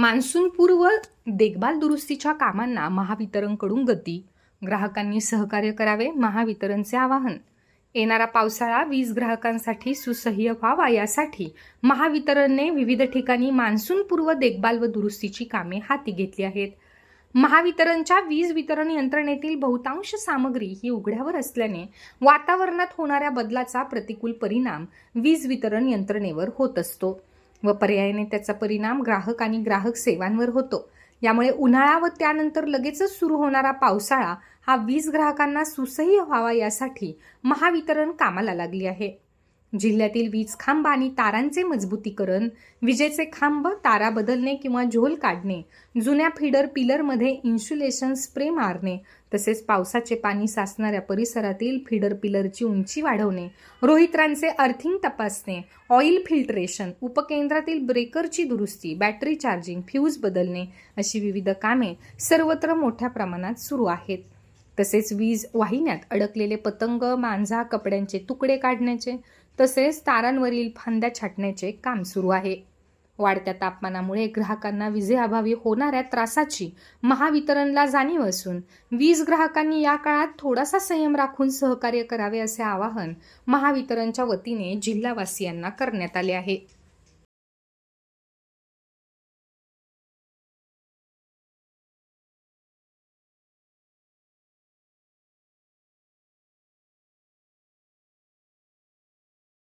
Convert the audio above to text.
मान्सूनपूर्व देखभाल दुरुस्तीच्या कामांना महावितरणकडून गती. ग्राहकांनी सहकार्य करावे महावितरणचे आवाहन. येणारा पावसाळा वीज ग्राहकांसाठी सुसह्य व्हावा यासाठी महावितरणने विविध ठिकाणी मान्सूनपूर्व देखभाल व दुरुस्तीची कामे हाती घेतली आहेत. महावितरणच्या वीज वितरण यंत्रणेतील बहुतांश सामग्री ही उघड्यावर असल्याने वातावरणात होणाऱ्या बदलाचा प्रतिकूल परिणाम वीज वितरण यंत्रणेवर होत असतो. व पर्यायाने त्याचा परिणाम ग्राहक आणि ग्राहक सेवांवर होतो. यामुळे उन्हाळा व त्यानंतर लगेचच सुरू होणारा पावसाळा हा वीज ग्राहकांना सुसह्य व्हावा यासाठी महावितरण कामाला लागली आहे. जिल्ह्यातील वीज खांब आणि तारांचे मजबूतीकरण विजेचे खांब तारा बदलणे किंवा झोल काढणे जुन्या फिडर पिलरमध्ये इन्सुलेशन स्प्रे मारणे तसेच पावसाचे पाणी साचणाऱ्या परिसरातील फिडर पिलरची उंची वाढवणे रोहित्रांचे अर्थिंग तपासणे ऑइल फिल्ट्रेशन उपकेंद्रातील ब्रेकरची दुरुस्ती बॅटरी चार्जिंग फ्यूज बदलणे अशी विविध कामे सर्वत्र मोठ्या प्रमाणात सुरू आहेत. तसेच वीज वाहिन्यात अडकलेले पतंग मांजा कपड्यांचे तुकडे काढण्याचे तसेच तारांवरील फांद्या छाटण्याचे काम सुरू आहे. वाढत्या तापमानामुळे ग्राहकांना विजेअभावी होणाऱ्या त्रासाची महावितरणला जाणीव असून वीज ग्राहकांनी या काळात थोडासा संयम राखून सहकार्य करावे असे आवाहन महावितरणच्या वतीने जिल्हावासियांना करण्यात आले आहे.